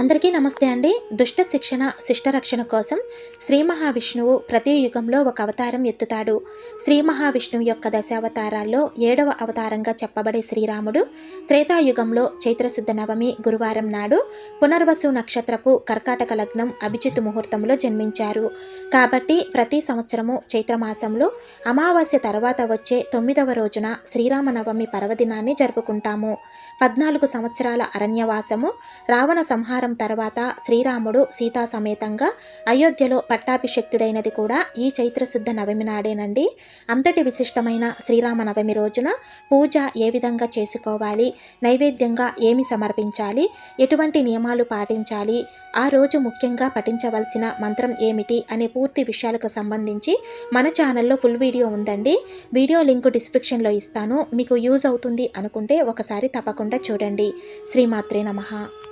అందరికీ నమస్తే అండి. దుష్ట శిక్షణ శిష్ట రక్షణ కోసం శ్రీ మహావిష్ణువు ప్రతి యుగంలో ఒక అవతారం ఎత్తుతాడు. శ్రీ మహావిష్ణువు యొక్క దశావతారాల్లో ఏడవ అవతారంగా చెప్పబడే శ్రీరాముడు త్రేతాయుగంలో చైత్రశుద్ధ నవమి గురువారం నాడు పునర్వసు నక్షత్రపు కర్కాటక లగ్నం అభిజిత్ ముహూర్తంలో జన్మించారు. కాబట్టి ప్రతి సంవత్సరము చైత్రమాసంలో అమావాస్య తర్వాత వచ్చే తొమ్మిదవ రోజున శ్రీరామనవమి పర్వదినాన్ని జరుపుకుంటాము. పద్నాలుగు సంవత్సరాల అరణ్యవాసము రావణ సంహారం తర్వాత శ్రీరాముడు సీతా సమేతంగా అయోధ్యలో పట్టాభిషక్తుడైనది కూడా ఈ చైత్రశుద్ధ నవమి నాడేనండి. అంతటి విశిష్టమైన శ్రీరామ నవమి రోజున పూజ ఏ విధంగా చేసుకోవాలి? నైవేద్యంగా ఏమి సమర్పించాలి? ఎటువంటి నియమాలు పాటించాలి? ఆ రోజు ముఖ్యంగా పఠించవలసిన మంత్రం ఏమిటి? అనే పూర్తి విషయాలకు సంబంధించి మన ఛానల్లో ఫుల్ వీడియో ఉందండి. వీడియో లింక్ డిస్క్రిప్షన్లో ఇస్తాను. మీకు యూజ్ అవుతుంది అనుకుంటే ఒకసారి తప్పకుండా చూడండి. శ్రీమాత్రే నమః.